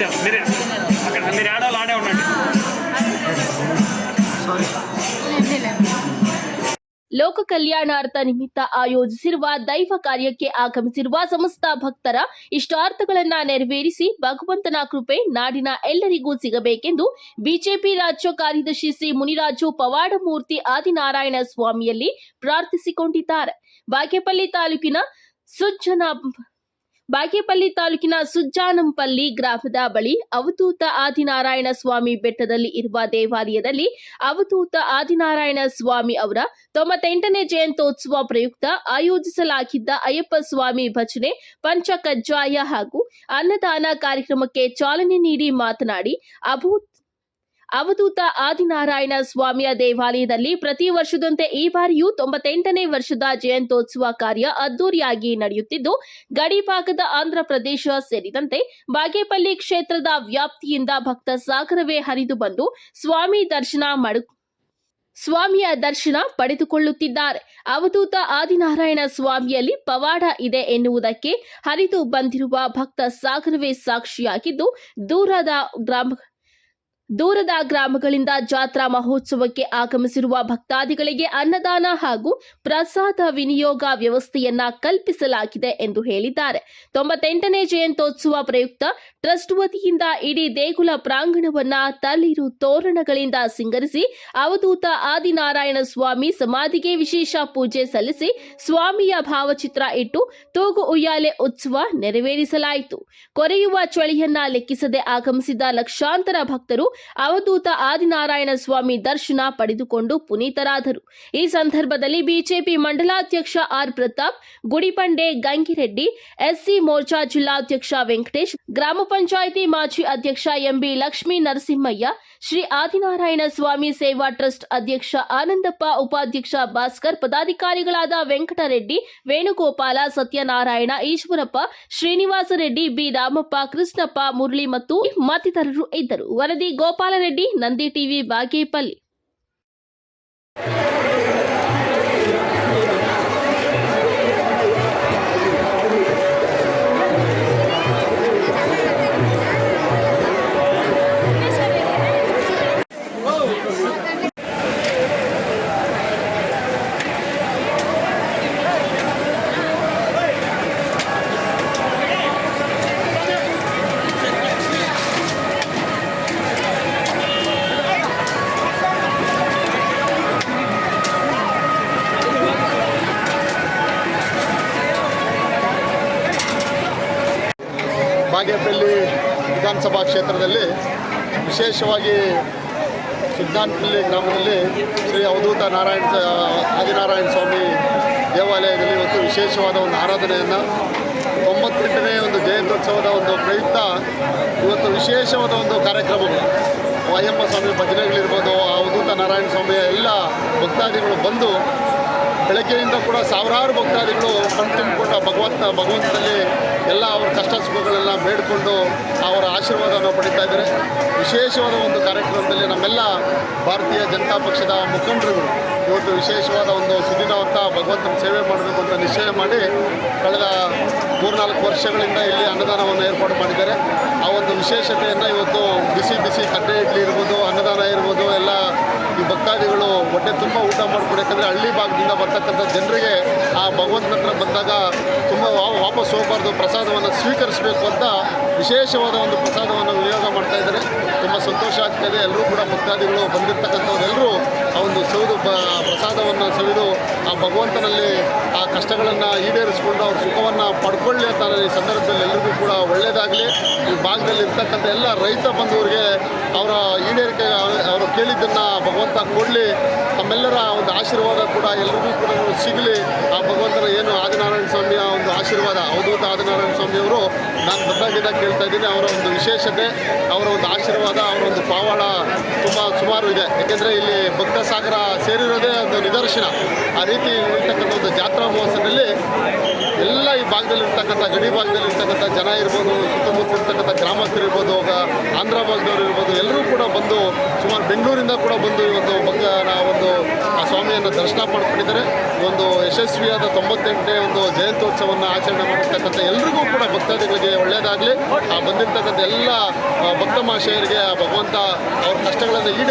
నిమిషం మీరే అక్కడ మీరు ఆడాలి ఆడే ఉండండి ಲೋಕ ಕಲ್ಯಾಣಾರ್ಥ ನಿಮಿತ್ತ ಆಯೋಜಿಸಿರುವ ದೈವ ಕಾರ್ಯಕ್ಕೆ ಆಗಮಿಸಿರುವ ಸಮಸ್ತ ಭಕ್ತರ ಇಷ್ಟಾರ್ಥಗಳನ್ನ ನೆರವೇರಿಸಿ ಭಗವಂತನ ಕೃಪೆ ನಾಡಿನ ಎಲ್ಲರಿಗೂ ಸಿಗಬೇಕೆಂದು ಬಿಜೆಪಿ ರಾಜ್ಯ ಕಾರ್ಯದರ್ಶಿ ಶ್ರೀ ಮುನಿರಾಜು ಪವಾಡಮೂರ್ತಿ ಆದಿನಾರಾಯಣ ಸ್ವಾಮಿಯಲ್ಲಿ ಪ್ರಾರ್ಥಿಸಿಕೊಂಡಿದ್ದಾರೆ ಬಾಗೇಪಲ್ಲಿ ತಾಲೂಕಿನ ಸುಜ್ಜನ ಬಾಗೇಪಲ್ಲಿ ತಾಲೂಕಿನ ಸುಜ್ಜಾನಂಪಲ್ಲಿ ಗ್ರಾಮದ ಬಳಿ ಅವಧೂತ ಆದಿನಾರಾಯಣ ಸ್ವಾಮಿ ಬೆಟ್ಟದಲ್ಲಿ ಇರುವ ದೇವಾಲಯದಲ್ಲಿ ಅವಧೂತ ಆದಿನಾರಾಯಣ ಸ್ವಾಮಿ ಅವರ ತೊಂಬತ್ತೆಂಟನೇ ಜಯಂತ್ಯೋತ್ಸವ ಪ್ರಯುಕ್ತ ಆಯೋಜಿಸಲಾಗಿದ್ದ ಅಯ್ಯಪ್ಪ ಸ್ವಾಮಿ ಭಜನೆ ಪಂಚ ಕಜ್ಜಾಯ ಹಾಗೂ ಅನ್ನದಾನ ಕಾರ್ಯಕ್ರಮಕ್ಕೆ ಚಾಲನೆ ನೀಡಿ ಮಾತನಾಡಿ ಅಭೂ ಅವಧೂತ ಆದಿನಾರಾಯಣ ಸ್ವಾಮಿಯ ದೇವಾಲಯದಲ್ಲಿ ಪ್ರತಿ ವರ್ಷದಂತೆ ಈ ಬಾರಿಯೂ ತೊಂಬತ್ತೆಂಟನೇ ವರ್ಷದ ಜಯಂತ್ಯೋತ್ಸವ ಕಾರ್ಯ ಅದ್ದೂರಿಯಾಗಿ ನಡೆಯುತ್ತಿದ್ದು ಗಡಿಭಾಗದ ಆಂಧ್ರಪ್ರದೇಶ ಸೇರಿದಂತೆ ಬಾಗೇಪಲ್ಲಿ ಕ್ಷೇತ್ರದ ವ್ಯಾಪ್ತಿಯಿಂದ ಭಕ್ತ ಸಾಗರವೇ ಹರಿದು ಬಂದು ಸ್ವಾಮಿ ದರ್ಶನ ಮಾಡು, ಸ್ವಾಮಿಯ ದರ್ಶನ ಪಡೆದುಕೊಳ್ಳುತ್ತಿದ್ದಾರೆ. ಅವಧೂತ ಆದಿನಾರಾಯಣ ಸ್ವಾಮಿಯಲ್ಲಿ ಪವಾಡ ಇದೆ ಎನ್ನುವುದಕ್ಕೆ ಹರಿದು ಬಂದಿರುವ ಭಕ್ತ ಸಾಗರವೇ ಸಾಕ್ಷಿಯಾಗಿದ್ದು, ದೂರದ ಗ್ರಾಮ ದೂರದ ಗ್ರಾಮಗಳಿಂದ ಜಾತ್ರಾ ಮಹೋತ್ಸವಕ್ಕೆ ಆಗಮಿಸಿರುವ ಭಕ್ತಾದಿಗಳಿಗೆ ಅನ್ನದಾನ ಹಾಗೂ ಪ್ರಸಾದ ವಿನಿಯೋಗ ವ್ಯವಸ್ಥೆಯನ್ನ ಕಲ್ಪಿಸಲಾಗಿದೆ ಎಂದು ಹೇಳಿದ್ದಾರೆ. ತೊಂಬತ್ತೆಂಟನೇ ಜಯಂತ್ಯೋತ್ಸವ ಪ್ರಯುಕ್ತ ಟ್ರಸ್ಟ್ ವತಿಯಿಂದ ಇಡೀ ದೇಗುಲ ಪ್ರಾಂಗಣವನ್ನ ತಳಿರು ತೋರಣಗಳಿಂದ ಸಿಂಗರಿಸಿ, ಅವಧೂತ ಆದಿನಾರಾಯಣ ಸ್ವಾಮಿ ಸಮಾಧಿಗೆ ವಿಶೇಷ ಪೂಜೆ ಸಲ್ಲಿಸಿ, ಸ್ವಾಮಿಯ ಭಾವಚಿತ್ರ ಇಟ್ಟು ತೂಗು ಉಯ್ಯಾಲೆ ಉತ್ಸವ ನೆರವೇರಿಸಲಾಯಿತು. ಕೊರೆಯುವ ಚಳಿಯನ್ನ ಲೆಕ್ಕಿಸದೆ ಆಗಮಿಸಿದ ಲಕ್ಷಾಂತರ ಭಕ್ತರು ಅವಧೂತ ಆದಿನಾರಾಯಣ ಸ್ವಾಮಿ ದರ್ಶನ ಪಡೆದುಕೊಂಡು ಪುನೀತರಾದರು. ಈ ಸಂದರ್ಭದಲ್ಲಿ ಬಿಜೆಪಿ ಮಂಡಲಾಧ್ಯಕ್ಷ ಆರ್ ಪ್ರತಾಪ್, ಗುಡಿಪಂಡೆ ಗಂಗಿರೆಡ್ಡಿ, ಎಸ್ಸಿ ಮೋರ್ಚಾ ಜಿಲ್ಲಾಧ್ಯಕ್ಷ ವೆಂಕಟೇಶ್, ಗ್ರಾಮ ಪಂಚಾಯಿತಿ ಮಾಜಿ ಅಧ್ಯಕ್ಷ ಎಂಬಿ ಲಕ್ಷ್ಮೀ ನರಸಿಂಹಯ್ಯ ಶ್ರೀ ಆದಿನಾರಾಯಣ ಸ್ವಾಮಿ ಸೇವಾ ಟ್ರಸ್ಟ್ ಅಧ್ಯಕ್ಷ ಆನಂದಪ್ಪ, ಉಪಾಧ್ಯಕ್ಷ ಭಾಸ್ಕರ್, ಪದಾಧಿಕಾರಿಗಳಾದ ವೆಂಕಟರೆಡ್ಡಿ, ವೇಣುಗೋಪಾಲ, ಸತ್ಯನಾರಾಯಣ, ಈಶ್ವರಪ್ಪ, ಶ್ರೀನಿವಾಸ ರೆಡ್ಡಿ, ಬಿ ರಾಮಪ್ಪ, ಕೃಷ್ಣಪ್ಪ, ಮುರಳಿ ಮತ್ತು ಮತ್ತಿತರರು ಇದ್ದರು. ವರದಿ ಗೋಪಾಲರೆಡ್ಡಿ, ನಂದಿ ಟಿವಿ, ಬಾಗೇಪಲ್ಲಿ. ಬಾಗೇಪಲ್ಲಿ ವಿಧಾನಸಭಾ ಕ್ಷೇತ್ರದಲ್ಲಿ ವಿಶೇಷವಾಗಿ ಸುಜ್ಞಾನಪಲ್ಲಿ ಗ್ರಾಮದಲ್ಲಿ ಶ್ರೀ ಅವಧೂತ ನಾರಾಯಣ ಆದಿನಾರಾಯಣ ಸ್ವಾಮಿ ದೇವಾಲಯದಲ್ಲಿ ಇವತ್ತು ವಿಶೇಷವಾದ ಒಂದು ಆರಾಧನೆಯನ್ನು ತೊಂಬತ್ತೆಂಟನೇ ಒಂದು ಜಯಂತ್ಯೋತ್ಸವದ ಒಂದು ಪ್ರಯುಕ್ತ ಇವತ್ತು ವಿಶೇಷವಾದ ಒಂದು ಕಾರ್ಯಕ್ರಮಗಳು. ವಾಯಮ್ಮ ಸ್ವಾಮಿ ಭಜನೆಗಳಿರ್ಬೋದು, ಅವಧೂತ ನಾರಾಯಣ ಸ್ವಾಮಿಯ ಎಲ್ಲ ಭಕ್ತಾದಿಗಳು ಬಂದು ಬೆಳಗ್ಗೆಯಿಂದ ಕೂಡ ಸಾವಿರಾರು ಭಕ್ತಾದಿಗಳು ಕಣ್ತುಂಬಿಕೊಂಡ ಭಗವಂತ ಭಗವಂತನಲ್ಲಿ ಎಲ್ಲ ಅವರ ಕಷ್ಟ ಸುಖಗಳೆಲ್ಲ ಬೇಡಿಕೊಂಡು ಅವರ ಆಶೀರ್ವಾದವನ್ನು ಪಡಿತಾ ಇದ್ದಾರೆ. ವಿಶೇಷವಾದ ಒಂದು ಕಾರ್ಯಕ್ರಮದಲ್ಲಿ ನಮ್ಮೆಲ್ಲ ಭಾರತೀಯ ಜನತಾ ಪಕ್ಷದ ಮುಖಂಡರುಗಳು ಇವತ್ತು ವಿಶೇಷವಾದ ಒಂದು ಸುದಿನವಂತ ಭಗವಂತನ ಸೇವೆ ಮಾಡಬೇಕು ಅಂತ ನಿಶ್ಚಯ ಮಾಡಿ ಕಳೆದ ಮೂರ್ನಾಲ್ಕು ವರ್ಷಗಳಿಂದ ಇಲ್ಲಿ ಅನ್ನದಾನವನ್ನು ಏರ್ಪಾಡು ಮಾಡಿದ್ದಾರೆ. ಆ ಒಂದು ವಿಶೇಷತೆಯನ್ನು ಇವತ್ತು ಬಿಸಿ ಬಿಸಿ ಕಟ್ಟೆ ಇಡ್ಲಿ ಇರ್ಬೋದು, ಅನ್ನದಾನ ಇರ್ಬೋದು, ಎಲ್ಲ ಈ ಭಕ್ತಾದಿಗಳು ಹೊಟ್ಟೆ ತುಂಬ ಊಟ ಮಾಡಿಕೊಡಬೇಕಂದ್ರೆ ಹಳ್ಳಿ ಭಾಗದಿಂದ ಬರ್ತಕ್ಕಂಥ ಜನರಿಗೆ ಆ ಭಗವಂತನ ಹತ್ರ ಬಂದಾಗ ತುಂಬ ವಾಪಸ್ ಹೋಗಬಾರ್ದು. ಪ್ರಸಾದವನ್ನು ಸ್ವೀಕರಿಸಬೇಕು ಅಂತ ವಿಶೇಷವಾದ ಒಂದು ಪ್ರಸಾದವನ್ನು ವಿನಿಯೋಗ ಮಾಡ್ತಾ ಇದ್ದಾರೆ. ತುಂಬ ಸಂತೋಷ ಆಗ್ತಾಯಿದೆ ಎಲ್ಲರೂ ಕೂಡ ಭಕ್ತಾದಿಗಳು ಬಂದಿರತಕ್ಕಂಥವ್ರೆಲ್ಲರೂ ಆ ಒಂದು ಸೌದು ಪ್ರಸಾದವನ್ನು ಸವಿದು ಆ ಭಗವಂತನಲ್ಲಿ ಆ ಕಷ್ಟಗಳನ್ನು ಈಡೇರಿಸಿಕೊಂಡು ಅವ್ರ ಸುಖವನ್ನು ಪಡ್ಕೊಳ್ಳಿ ಅಂತ ಈ ಸಂದರ್ಭದಲ್ಲಿ ಎಲ್ಲರಿಗೂ ಕೂಡ ಒಳ್ಳೆಯದಾಗಲಿ. ಈ ಭಾಗದಲ್ಲಿ ಇರ್ತಕ್ಕಂಥ ಎಲ್ಲ ರೈತ ಬಂಧುವರಿಗೆ ಅವರ ಈಡೇರಿಕೆ, ಅವರು ಕೇಳಿದ್ದನ್ನು ಭಗವಂತ ಕೊಡಲಿ. ತಮ್ಮೆಲ್ಲರ ಒಂದು ಆಶೀರ್ವಾದ ಕೂಡ ಎಲ್ಲರಿಗೂ ಕೂಡ ಸಿಗಲಿ ಆ ಭಗವಂತನ ಏನು ಆದಿನಾರಾಯಣ ಸ್ವಾಮಿಯ ಒಂದು ಅವಧೂತ ಆದಿನಾರಾಯಣ ಸ್ವಾಮಿಯವರು ನಾನು ಬಂದಾಗಿದ್ದ ಕೇಳ್ತಾ ಇದ್ದೀನಿ. ಅವರ ಒಂದು ವಿಶೇಷತೆ, ಅವರ ಒಂದು ಆಶೀರ್ವಾದ, ಅವರ ಒಂದು ಪಾವಾಡ ತುಂಬ ಸುಮಾರು ಇದೆ. ಯಾಕೆಂದರೆ ಇಲ್ಲಿ ಭಕ್ತ ಸಾಗರ ಸೇರಿರೋದೇ ಒಂದು ನಿದರ್ಶನ. ಆ ರೀತಿ ಇರ್ತಕ್ಕಂಥ ಒಂದು ಜಾತ್ರಾ ಮಹೋತ್ಸವದಲ್ಲಿ ಎಲ್ಲ ಈ ಭಾಗದಲ್ಲಿರ್ತಕ್ಕಂಥ ಗಡಿ ಭಾಗದಲ್ಲಿರ್ತಕ್ಕಂಥ ಜನ ಇರ್ಬೋದು ಸುತ್ತಮುತ್ತ ಇರ್ತಕ್ಕಂಥ ಗ್ರಾಮಸ್ಥರು ಇರ್ಬೋದು ಆಂಧ್ರ ಭಾಗದವರು ಇರ್ಬೋದು ಎಲ್ಲರೂ ಕೂಡ ಬಂದು ಸುಮಾರು ಬೆಂಗಳೂರಿಂದ ಕೂಡ ಬಂದು ಈ ಒಂದು ಭಕ್ತನ ಒಂದು ಆ ಸ್ವಾಮಿಯನ್ನು ದರ್ಶನ ಮಾಡ್ಕೊಂಡಿದ್ದಾರೆ. ಒಂದು ಯಶಸ್ವಿಯಾದ ತೊಂಬತ್ತೆಂಟನೇ ಒಂದು ಜಯಂತ್ಯೋತ್ಸವವನ್ನು ಆಚರಣೆ ಮಾಡಿರ್ತಕ್ಕಂಥ ಎಲ್ರಿಗೂ ಕೂಡ ಭಕ್ತಾದಿಗಳಿಗೆ ಒಳ್ಳೆಯದಾಗಲಿ. ಆ ಬಂದಿರತಕ್ಕಂಥ ಎಲ್ಲ ಭಕ್ತ ಮಹಾಶಯರಿಗೆ, ಆ ಭಗವಂತ ಅವ್ರ ಕಷ್ಟಗಳನ್ನು ಈಡೇರಿಸಿ